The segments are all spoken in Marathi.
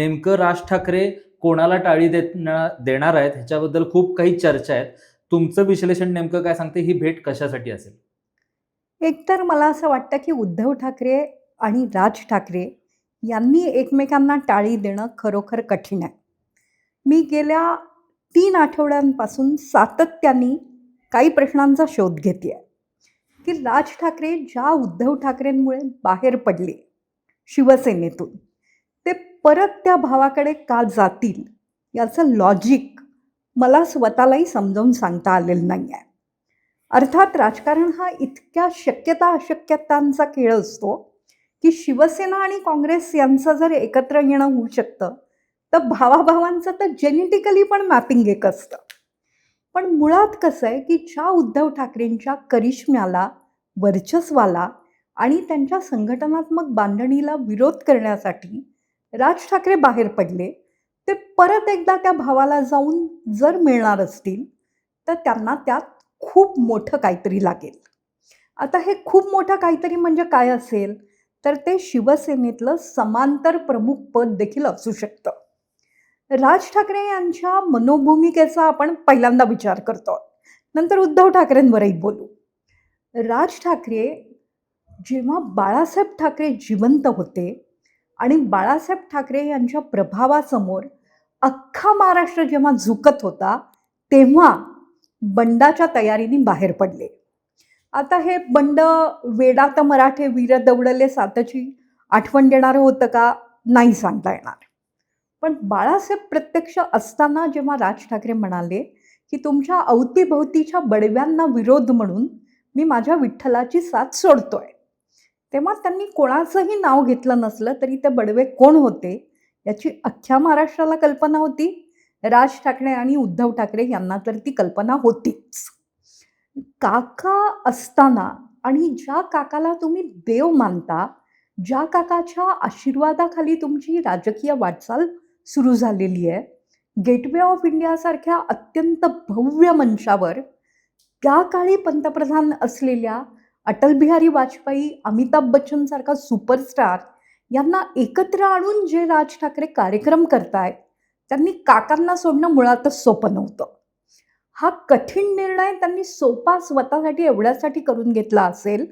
नेमकं राज ठाकरे कोणाला टाळी देणार देणार आहेत? ह्याच्याबद्दल खूप काही चर्चा आहेत. तुमचं विश्लेषण नेमकं काय सांगते? ही भेट कशासाठी असेल? एकतर मला असं वाटतं की उद्धव ठाकरे आणि राज ठाकरे यांनी एकमेकांना टाळी देणं खरोखर कठीण आहे. मी गेल्या तीन आठवड्यांपासून सातत्याने काही प्रश्नांचा शोध घेते आहे की राज ठाकरे ज्या उद्धव ठाकरेंमुळे बाहेर पडले शिवसेनेतून परत त्या भावाकडे का जातील? याचं लॉजिक मला स्वतःलाही समजावून सांगता आलेलं नाही आहे अर्थात राजकारण हा इतक्या शक्यता अशक्यतांचा खेळ असतो की शिवसेना आणि काँग्रेस यांचं जर एकत्र येणं होऊ शकतं तर भावाभावांचं तर जेनेटिकली पण मॅपिंग एक असतं. पण मुळात कसं आहे की ज्या उद्धव ठाकरेंच्या करिश्म्याला वर्चस्वाला आणि त्यांच्या संघटनात्मक बांधणीला विरोध करण्यासाठी राज ठाकरे बाहेर पडले ते परत एकदा त्या भावाला जाऊन जर मिळणार असतील तर त्यांना त्यात खूप मोठं काहीतरी लागेल. आता हे खूप मोठं काहीतरी म्हणजे काय असेल तर ते शिवसेनेतलं समांतर प्रमुख पद देखील असू शकतं. राज ठाकरे यांच्या मनोभूमिकेचा आपण पहिल्यांदा विचार करतो. नंतर उद्धव ठाकरेंवरही बोलू. राज ठाकरे जेव्हा बाळासाहेब ठाकरे जिवंत होते आणि बाळासाहेब ठाकरे यांच्या प्रभावासमोर अख्खा महाराष्ट्र जेव्हा झुकत होता तेव्हा बंडाच्या तयारीने बाहेर पडले. आता हे बंड वेडात मराठे वीर दौडले सातची आठवण देणारं होतं का? नाही सांगता येणार. पण बाळासाहेब प्रत्यक्ष असताना जेव्हा राज ठाकरे म्हणाले की तुमच्या अवतीभोवतीच्या बडव्यांना विरोध म्हणून मी माझ्या विठ्ठलाची साथ सोडतोय तेव्हा त्यांनी कोणाचंही नाव घेतलं नसलं तरी ते बडवे कोण होते याची अख्ख्या महाराष्ट्राला कल्पना होती. राज ठाकरे आणि उद्धव ठाकरे यांना तर ती कल्पना होतीच. काका असताना आणि ज्या काकाला तुम्ही देव मानता ज्या काकाच्या आशीर्वादाखाली तुमची राजकीय वाटचाल सुरू झालेली आहे गेटवे ऑफ इंडियासारख्या अत्यंत भव्य मंचावर त्या काळी पंतप्रधान असलेल्या अटल बिहारी वाजपेयी अमिताभ बच्चनसारखा सुपरस्टार यांना एकत्र आणून जे राज ठाकरे कार्यक्रम करतायत त्यांनी काकांना सोडणं मुळातच सोपं नव्हतं. हा कठीण निर्णय त्यांनी सोपा स्वतःसाठी एवढ्यासाठी करून घेतला असेल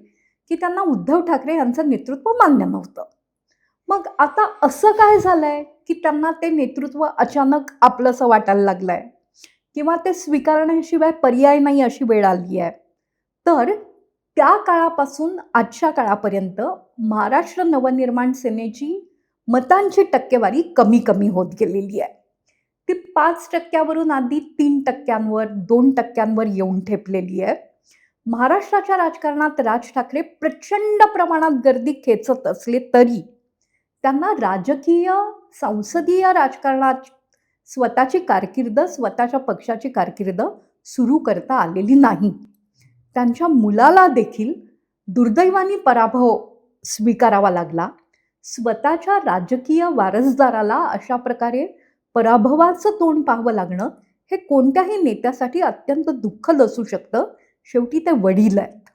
की त्यांना उद्धव ठाकरे यांचं नेतृत्व मान्य नव्हतं. मग आता असं काय झालंय की त्यांना ते नेतृत्व अचानक आपलंसं वाटायला लागलंय? किंवा ते स्वीकारण्याशिवाय पर्याय नाही अशी वेळ आली आहे तर त्या काळापासून आजच्या काळापर्यंत महाराष्ट्र नवनिर्माण सेनेची मतांची टक्केवारी कमी कमी होत गेलेली आहे. ती पाच टक्क्यावरून आधी तीन टक्क्यांवर दोन टक्क्यांवर येऊन ठेपलेली आहे. महाराष्ट्राच्या राजकारणात राज ठाकरे प्रचंड प्रमाणात गर्दी खेचत असले तरी त्यांना राजकीय संसदीय राजकारणात स्वतःची कारकीर्द स्वतःच्या पक्षाची कारकीर्द सुरू करता आलेली नाही. त्यांच्या मुलाला देखील दुर्दैवानी पराभव स्वीकारावा लागला. स्वतःच्या राजकीय वारसदाराला अशा प्रकारे पराभवाचं तोंड पाहावं लागणं हे कोणत्याही नेत्यासाठी अत्यंत दुःखद असू शकतं. शेवटी ते वडील आहेत.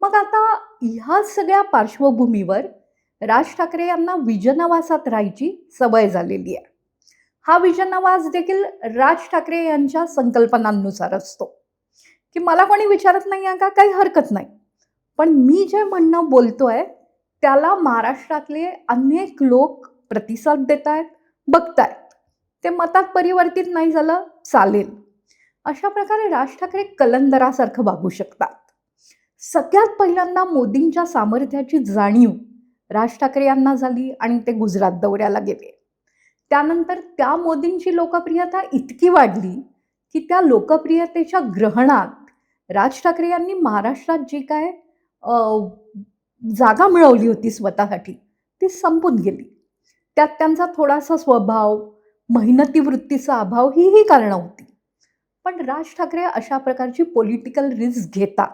मग आता ह्या सगळ्या पार्श्वभूमीवर राज ठाकरे यांना विजनवासात राहायची सवय झालेली आहे. हा विजनवास देखील राज ठाकरे यांच्या संकल्पनांनुसार असतो. की मला कोणी विचारत नाही आहे का? काही हरकत नाही. पण मी जे म्हणणं बोलतोय त्याला महाराष्ट्रातले अनेक लोक प्रतिसाद देत आहेत बघतायत. ते मतात परिवर्तित नाही झालं चालेल. अशा प्रकारे राज ठाकरे कलंदरासारखं वागू शकतात. सगळ्यात पहिल्यांदा मोदींच्या सामर्थ्याची जाणीव राज ठाकरे यांना झाली आणि ते गुजरात दौऱ्याला गेले. त्यानंतर त्या मोदींची लोकप्रियता इतकी वाढली की त्या लोकप्रियतेच्या ग्रहणात राज ठाकरे यांनी महाराष्ट्रात जी काय जागा मिळवली होती स्वतःसाठी ती संपून गेली. त्यात त्यांचा थोडासा स्वभाव मेहनती वृत्तीचा अभाव ही ही कारणं होती. पण राज ठाकरे अशा प्रकारची पॉलिटिकल रिस्क घेतात.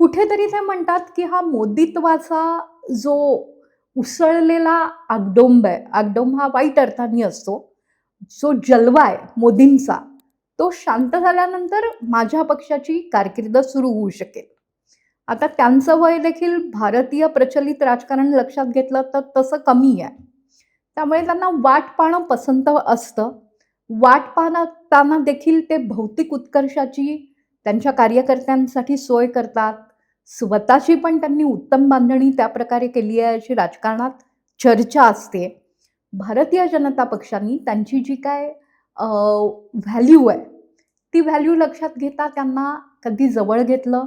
कुठेतरी ते म्हणतात की हा मोदीत्वाचा जो उसळलेला आगडोंब आहे आगडोंब हा वाईट अर्थाने असतो जो जलवा आहे मोदींचा तो शांत झाल्यानंतर माझ्या पक्षाची कारकीर्द सुरू होऊ शकेल. आता त्यांचं वय देखील भारतीय प्रचलित राजकारण लक्षात घेतलं तर तसं कमी आहे. त्यामुळे त्यांना वाट पाहणं पसंत असतं. वाट पाहताना देखील ते भौतिक उत्कर्षाची त्यांच्या कार्यकर्त्यांसाठी सोय करतात. स्वतःची पण त्यांनी उत्तम बांधणी त्या प्रकारे केली आहे अशी राजकारणात चर्चा असते. भारतीय जनता पक्षांनी त्यांची जी काय व्हॅल्यू आहे. ती व्हॅल्यू लक्षात घेता त्यांना कधी जवळ घेतलं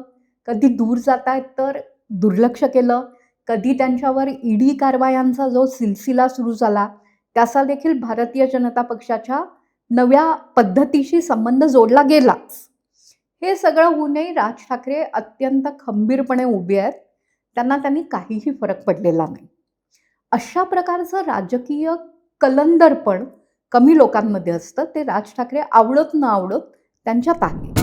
कधी दूर जात आहेत तर दुर्लक्ष केलं कधी त्यांच्यावर ईडी कारवायांचा जो सिलसिला सुरू झाला त्याचा देखील भारतीय जनता पक्षाच्या नव्या पद्धतीशी संबंध जोडला गेलाच. हे सगळं होऊनही राज ठाकरे अत्यंत खंबीरपणे उभे आहेत त्यांना त्यांनी काहीही फरक पडलेला नाही. अशा प्रकारचं राजकीय कलंदरपण कमी लोकांमध्ये असतं ते राज ठाकरे आवडत न आवडत त्यांच्यात आहे